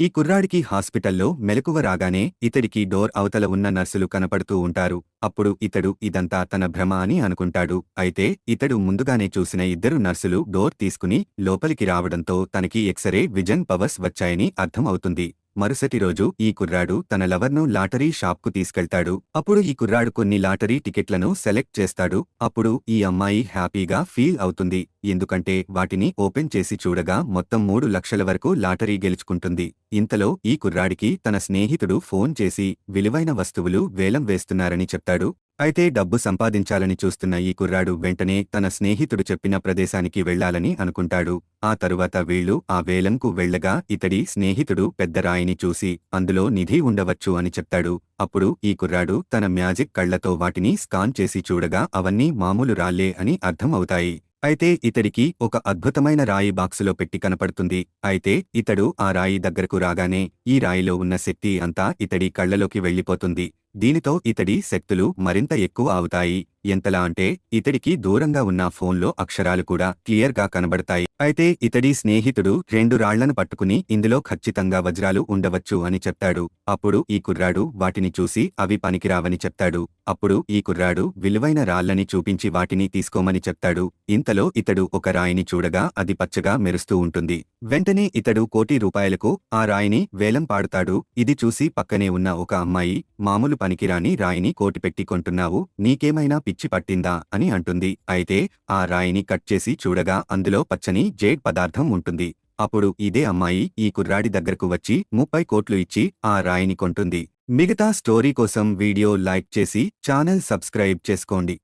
ఈ కుర్రాడికి హాస్పిటల్లో మెలకువ రాగానే ఇతడికి డోర్ అవతల ఉన్న నర్సులు కనపడుతూ ఉంటారు. అప్పుడు ఇతడు ఇదంతా తన భ్రమ అని అనుకుంటాడు. అయితే ఇతడు ముందుగానే చూసిన ఇద్దరు నర్సులు డోర్ తీసుకుని లోపలికి రావడంతో తనకి ఎక్సరే విజన్ పవర్స్ వచ్చాయని అర్థం అవుతుంది మరుసటి రోజు ఈ కుర్రాడు తన లవర్ను లాటరీ షాప్కు తీసుకెళ్తాడు. అప్పుడు ఈ కుర్రాడు కొన్ని లాటరీ టికెట్లను సెలెక్ట్ చేస్తాడు. అప్పుడు ఈ అమ్మాయి హ్యాపీగా ఫీల్ అవుతుంది. ఎందుకంటే వాటిని ఓపెన్ చేసి చూడగా మొత్తం మూడు లక్షల వరకు లాటరీ గెలుచుకుంటుంది. ఇంతలో ఈ కుర్రాడికి తన స్నేహితుడు ఫోన్ చేసి విలువైన వస్తువులు వేలం వేస్తున్నారని చెప్తాడు. అయితే డబ్బు సంపాదించాలని చూస్తున్న ఈ కుర్రాడు వెంటనే తన స్నేహితుడు చెప్పిన ప్రదేశానికి వెళ్ళాలని అనుకుంటాడు. ఆ తరువాత వీళ్ళు ఆ వేలంకు వెళ్ళగా ఇతడి స్నేహితుడు పెద్ద రాయిని చూసి అందులో నిధి ఉండవచ్చు అని చెప్తాడు. అప్పుడు ఈ కుర్రాడు తన మ్యాజిక్ కళ్ళతో వాటిని స్కాన్ చేసి చూడగా అవన్నీ మామూలు రాళ్ళే అని అర్థం అవుతాయి. అయితే ఇతడికి ఒక అద్భుతమైన రాయి బాక్సులో పెట్టి కనపడుతుంది. అయితే ఇతడు ఆ రాయి దగ్గరకు రాగానే ఈ రాయిలో ఉన్న శక్తి అంతా ఇతడి కళ్ళలోకి వెళ్ళిపోతుంది దీనితో ఇతడి శక్తులు మరింత ఎక్కువ అవుతాయి. ఎంతలా అంటే ఇతడికి దూరంగా ఉన్న ఫోన్లో అక్షరాలు కూడా క్లియర్గా కనబడతాయి. అయితే ఇతడి స్నేహితుడు రెండు రాళ్ళను పట్టుకుని ఇందులో ఖచ్చితంగా వజ్రాలు ఉండవచ్చు అని చెప్తాడు. అప్పుడు ఈ కుర్రాడు వాటిని చూసి అవి పనికిరావని చెప్తాడు. అప్పుడు ఈ కుర్రాడు విలువైన రాళ్ళని చూపించి వాటిని తీసుకోమని చెప్తాడు. ఇంతలో ఇతడు ఒక రాయిని చూడగా అది పచ్చగా మెరుస్తూ ఉంటుంది. వెంటనే ఇతడు కోటి రూపాయలకు ఆ రాయిని వేలం పాడుతాడు. ఇది చూసి పక్కనే ఉన్న ఒక అమ్మాయి మామూలు పనికిరాని రాయిని కోటి పెట్టి కొంటున్నావు నీకేమైనా పిచ్చి పట్టిందా అని అంటుంది. అయితే ఆ రాయిని కట్ చేసి చూడగా అందులో పచ్చని జేడ్ పదార్థం ఉంటుంది. అప్పుడు ఇదే అమ్మాయి ఈ కుర్రాడి దగ్గరకు వచ్చి ముప్పై కోట్లు ఇచ్చి ఆ రాయిని కొంటుంది. మిగతా స్టోరీ కోసం వీడియో లైక్ చేసి ఛానల్ సబ్స్క్రైబ్ చేసుకోండి.